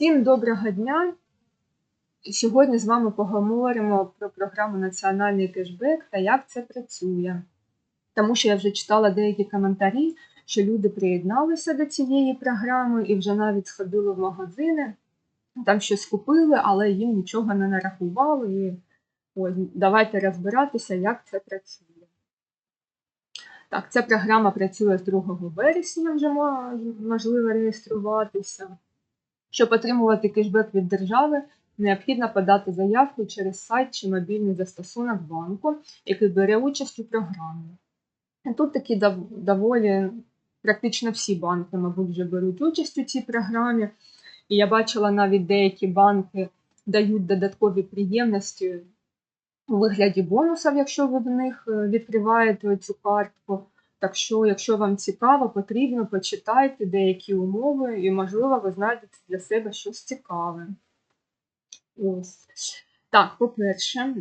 Всім доброго дня! Сьогодні з вами поговоримо про програму Національний кешбек та як це працює. Тому що я вже читала деякі коментарі, що люди приєдналися до цієї програми і вже навіть сходили в магазини, там щось купили, але їм нічого не нарахували. І ось, давайте розбиратися, як це працює. Так, ця програма працює з 2 вересня, вже можливо реєструватися. Щоб отримувати кешбек від держави, необхідно подати заявку через сайт чи мобільний застосунок банку, який бере участь у програмі. Тут такі доволі практично всі банки, мабуть, вже беруть участь у цій програмі. І я бачила навіть деякі банки дають додаткові приємності у вигляді бонусів, якщо ви в них відкриваєте цю картку. Так що, якщо вам цікаво, потрібно почитайте деякі умови, і, можливо, ви знайдете для себе щось цікаве. Ось. Так, по-перше,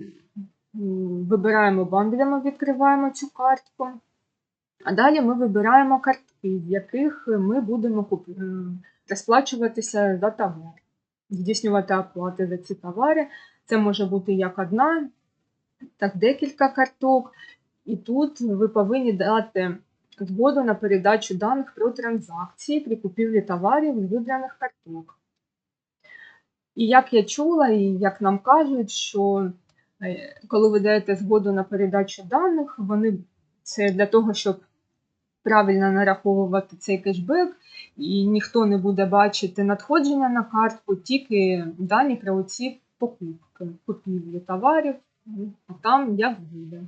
вибираємо банк, де ми відкриваємо цю картку. А далі ми вибираємо картки, з яких ми будемо розплачуватися за товар, здійснювати оплати за ці товари. Це може бути як одна, так декілька карток. І тут ви повинні дати згоду на передачу даних про транзакції при купівлі товарів вибраних карток. І як я чула, і як нам кажуть, що коли ви даєте згоду на передачу даних, вони це для того, щоб правильно нараховувати цей кешбек, і ніхто не буде бачити надходження на картку, тільки дані про ці покупки, купівлі товарів, а там як буде.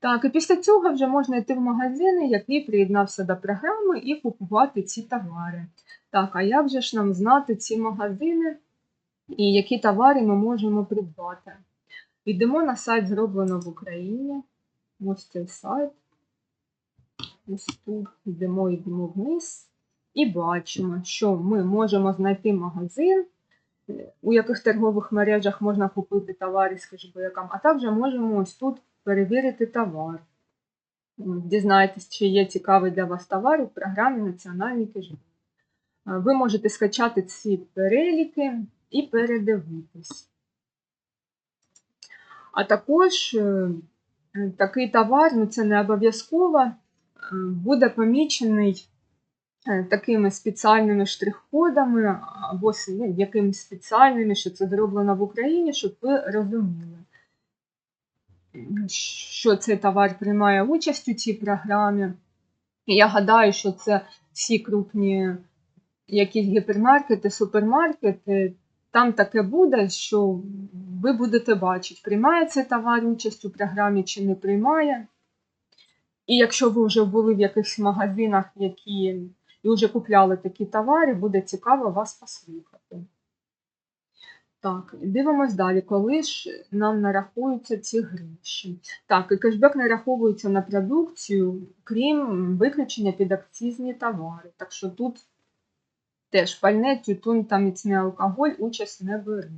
Так, і після цього вже можна йти в магазини, який приєднався до програми, і купувати ці товари. Так, а як же ж нам знати ці магазини і які товари ми можемо придбати? Йдемо на сайт зроблено в Україні. Ось цей сайт. Ось тут йдемо, йдемо вниз. І бачимо, що ми можемо знайти магазин, у яких торгових мережах можна купити товари з кешбеком, а також можемо ось тут перевірити товар. Дізнайтесь, чи є цікавий для вас товар у програмі Національний кешбек. Ви можете скачати ці переліки і передивитись. А також такий товар, ну це не обов'язково, буде помічений такими спеціальними штрих-кодами або ну, якимись спеціальними, що це зроблено в Україні, щоб ви розуміли що цей товар приймає участь у цій програмі. Я гадаю, що це всі крупні якісь гіпермаркети, супермаркети. Там таке буде, що ви будете бачити, приймає цей товар участь у програмі чи не приймає. І якщо ви вже були в якихось магазинах, які і вже купляли такі товари, буде цікаво вас послухати. Так, дивимось далі, коли ж нам нарахуються ці гроші. Так, і кешбек нараховується на продукцію, крім виключення під акцизні товари. Так що тут теж пальне, тютюн та міцний алкоголь участь не беруть.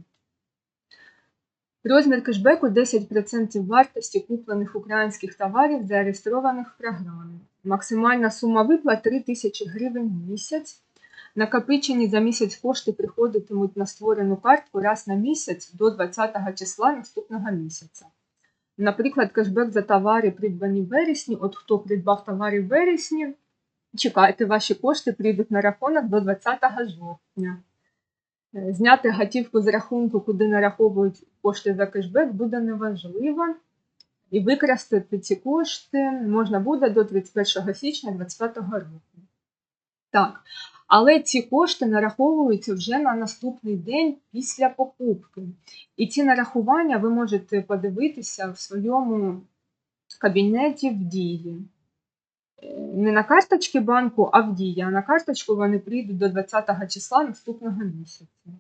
Розмір кешбеку 10% вартості куплених українських товарів, зареєстрованих в програмі. Максимальна сума виплат 3 тисячі гривень в місяць. Накопичені за місяць кошти приходитимуть на створену картку раз на місяць до 20 числа наступного місяця. Наприклад, кешбек за товари, придбані в вересні. От хто придбав товари в вересні, чекайте, ваші кошти прийдуть на рахунок до 20 жовтня. Е, зняти готівку з рахунку, куди нараховують кошти за кешбек, буде неважливо. І використати ці кошти можна буде до 31 січня 2025 року. Так, але ці кошти нараховуються вже на наступний день після покупки. І ці нарахування ви можете подивитися в своєму кабінеті в дії. Не на карточки банку, а в дії. А на карточку вони прийдуть до 20 числа наступного місяця.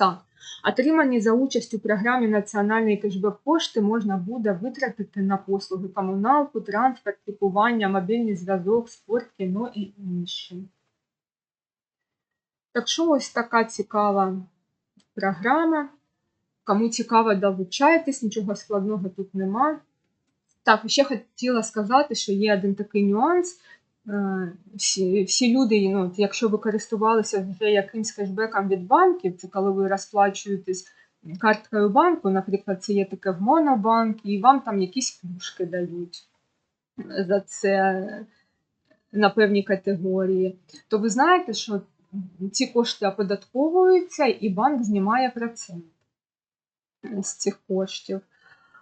Так, отримані за участь у програмі Національний кешбек кошти можна буде витратити на послуги комуналку, транспорт, лікування, мобільний зв'язок, спорт, кіно і інші. Так що ось така цікава програма. Кому цікаво, долучайтесь, нічого складного тут нема. Так, ще хотіла сказати, що є один такий нюанс. Е, всі, всі люди, ну, якщо ви користувалися вже якимсь кешбеком від банків, це коли ви розплачуєтесь карткою банку, наприклад, це є таке в Монобанк, і вам там якісь плюшки дають за це на певні категорії, то ви знаєте, що ці кошти оподатковуються і банк знімає процент з цих коштів.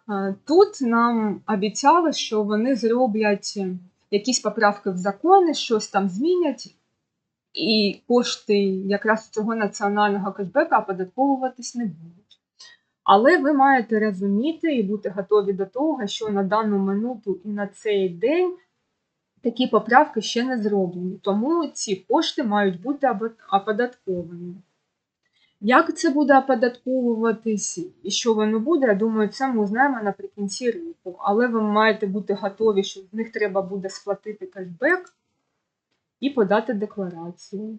Е, Тут нам обіцяли, що вони зроблять якісь поправки в закони, щось там змінять, і кошти якраз цього національного кешбека оподатковуватись не будуть. Але ви маєте розуміти і бути готові до того, що на дану минуту і на цей день такі поправки ще не зроблені, тому ці кошти мають бути оподатковані. Як це буде оподатковуватись і що воно буде, я думаю, це ми узнаємо наприкінці року. Але ви маєте бути готові, що з них треба буде сплатити кешбек і подати декларацію.